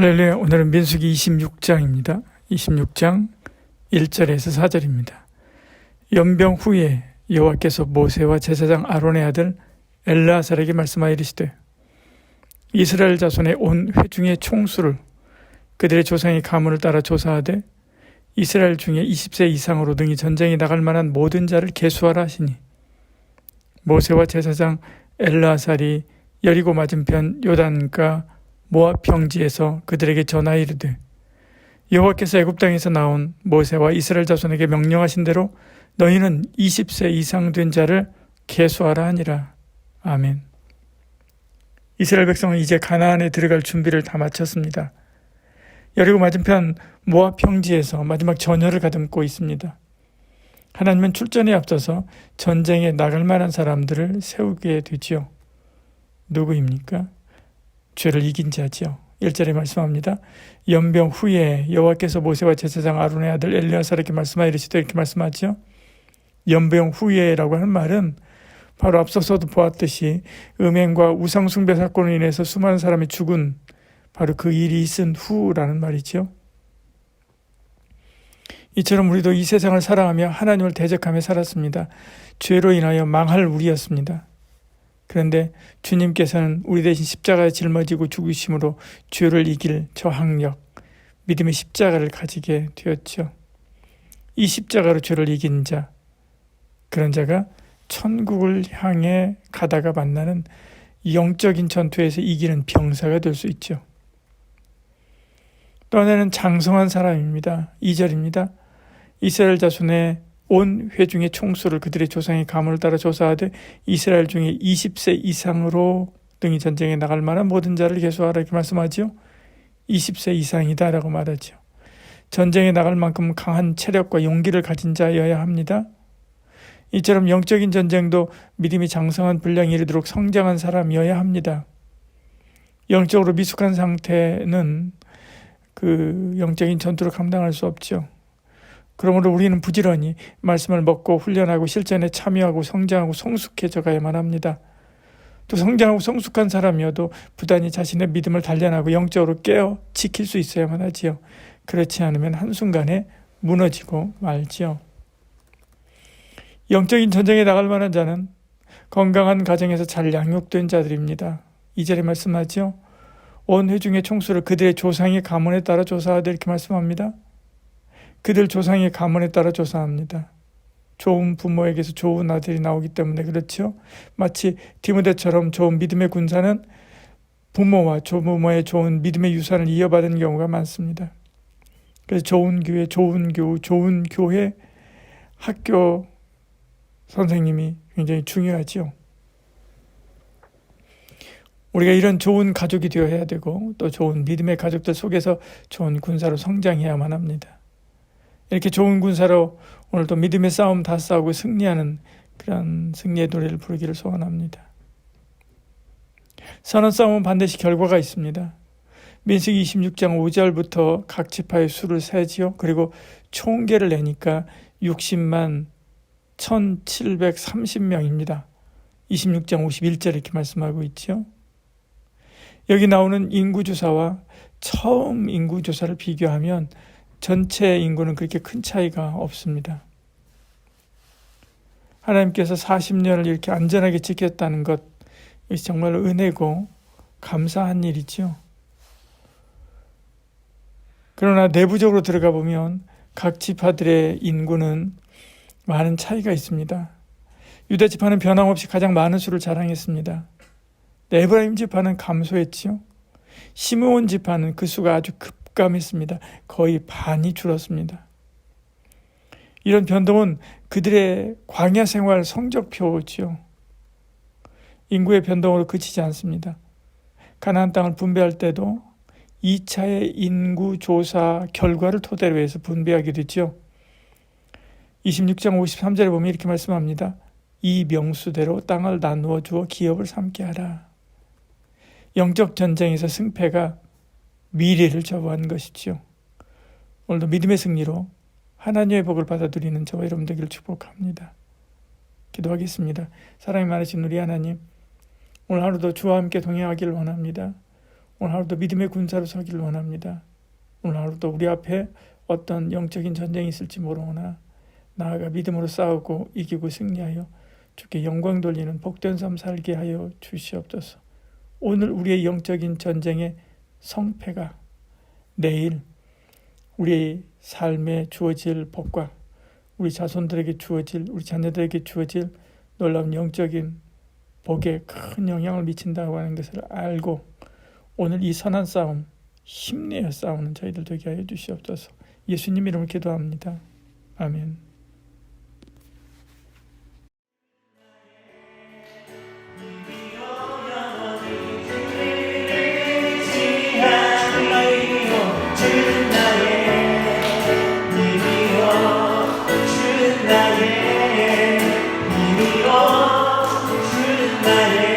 할렐루야. 오늘은 민수기 26장입니다. 26장 1절에서 4절입니다. 연병 후에 여호와께서 모세와 제사장 아론의 아들 엘라살에게 말씀하여 이르시되 이스라엘 자손의 온 회중의 총수를 그들의 조상의 가문을 따라 조사하되 이스라엘 중에 20세 이상으로 등이 전쟁에 나갈 만한 모든 자를 계수하라 하시니 모세와 제사장 엘라살이 여리고 맞은편 요단가 모압 평지에서 그들에게 전하여 이르되 여호와께서 애굽 땅에서 나온 모세와 이스라엘 자손에게 명령하신 대로 너희는 20세 이상 된 자를 계수하라 하니라. 아멘. 이스라엘 백성은 이제 가나안에 들어갈 준비를 다 마쳤습니다. 여리고 맞은편 모압 평지에서 마지막 전열을 가듬고 있습니다. 하나님은 출전에 앞서서 전쟁에 나갈 만한 사람들을 세우게 되지요. 누구입니까? 죄를 이긴 자지요. 1절에 말씀합니다. 연병 후에 여호와께서 모세와 제사장 아론의 아들 엘리야사에게 말씀하여 이르시되 이렇게 말씀하죠. 연병 후에라고 하는 말은 바로 앞서서도 보았듯이 음행과 우상숭배 사건으로 인해서 수많은 사람이 죽은 바로 그 일이 있은 후라는 말이죠. 이처럼 우리도 이 세상을 사랑하며 하나님을 대적하며 살았습니다. 죄로 인하여 망할 우리였습니다. 그런데 주님께서는 우리 대신 십자가에 짊어지고 죽으심으로 죄를 이길 저항력, 믿음의 십자가를 가지게 되었죠. 이 십자가로 죄를 이긴 자, 그런 자가 천국을 향해 가다가 만나는 영적인 전투에서 이기는 병사가 될 수 있죠. 또 하나는 장성한 사람입니다. 2절입니다. 이스라엘 자손의 온 회중의 총수를 그들의 조상의 가문을 따라 조사하되 이스라엘 중에 20세 이상으로 등이 전쟁에 나갈 만한 모든 자를 계수하라 이렇게 말씀하지요. 20세 이상이다라고 말하죠. 전쟁에 나갈 만큼 강한 체력과 용기를 가진 자여야 합니다. 이처럼 영적인 전쟁도 믿음이 장성한 분량이 이르도록 성장한 사람이어야 합니다. 영적으로 미숙한 상태는 그 영적인 전투를 감당할 수 없죠. 그러므로 우리는 부지런히 말씀을 먹고 훈련하고 실전에 참여하고 성장하고 성숙해져 가야만 합니다. 또 성장하고 성숙한 사람이어도 부단히 자신의 믿음을 단련하고 영적으로 깨어 지킬 수 있어야만 하지요. 그렇지 않으면 한순간에 무너지고 말지요. 영적인 전쟁에 나갈 만한 자는 건강한 가정에서 잘 양육된 자들입니다. 이 절에 말씀하죠. 온 회중의 총수를 그들의 조상의 가문에 따라 조사하되 이렇게 말씀합니다. 그들 조상의 가문에 따라 조사합니다. 좋은 부모에게서 좋은 아들이 나오기 때문에 그렇죠. 마치 디모데처럼 좋은 믿음의 군사는 부모와 조부모의 좋은 믿음의 유산을 이어받은 경우가 많습니다. 그래서 좋은 교회, 좋은 교, 좋은 교회, 학교 선생님이 굉장히 중요하죠. 우리가 이런 좋은 가족이 되어야 되고 또 좋은 믿음의 가족들 속에서 좋은 군사로 성장해야만 합니다. 이렇게 좋은 군사로 오늘도 믿음의 싸움 다 싸우고 승리하는 그런 승리의 노래를 부르기를 소원합니다. 선한 싸움은 반드시 결과가 있습니다. 민수기 26장 5절부터 각 지파의 수를 세지요. 그리고 총계를 내니까 60만 1730명입니다. 26장 51절 이렇게 말씀하고 있죠. 여기 나오는 인구조사와 처음 인구조사를 비교하면 전체 인구는 그렇게 큰 차이가 없습니다. 하나님께서 40년을 이렇게 안전하게 지켰다는 것, 이것이 정말 은혜고 감사한 일이죠. 그러나 내부적으로 들어가 보면 각 지파들의 인구는 많은 차이가 있습니다. 유다 지파는 변함없이 가장 많은 수를 자랑했습니다. 에브라임 지파는 감소했지요. 시므온 지파는 그 수가 아주 급 급감했습니다. 거의 반이 줄었습니다. 이런 변동은 그들의 광야 생활 성적표지요. 인구의 변동으로 그치지 않습니다. 가나안 땅을 분배할 때도 2차의 인구 조사 결과를 토대로 해서 분배하게 됐죠. 26장 53절에 보면 이렇게 말씀합니다. 이 명수대로 땅을 나누어 주어 기업을 삼게 하라. 영적 전쟁에서 승패가 미래를 저버한 것이지요. 오늘도 믿음의 승리로 하나님의 복을 받아들이는 저와 여러분 되기를 축복합니다. 기도하겠습니다. 사랑이 많으신 우리 하나님, 오늘 하루도 주와 함께 동행하기를 원합니다. 오늘 하루도 믿음의 군사로 서기를 원합니다. 오늘 하루도 우리 앞에 어떤 영적인 전쟁이 있을지 모르오나 나아가 믿음으로 싸우고 이기고 승리하여 주께 영광 돌리는 복된 삶 살게 하여 주시옵소서. 오늘 우리의 영적인 전쟁의 성패가 내일 우리의 삶에 주어질 복과 우리 자손들에게 주어질 우리 자녀들에게 주어질 놀라운 영적인 복에 큰 영향을 미친다고 하는 것을 알고 오늘 이 선한 싸움 힘내어 싸우는 저희들 되게 하여 주시옵소서. 예수님 이름을 기도합니다. 아멘. Maria.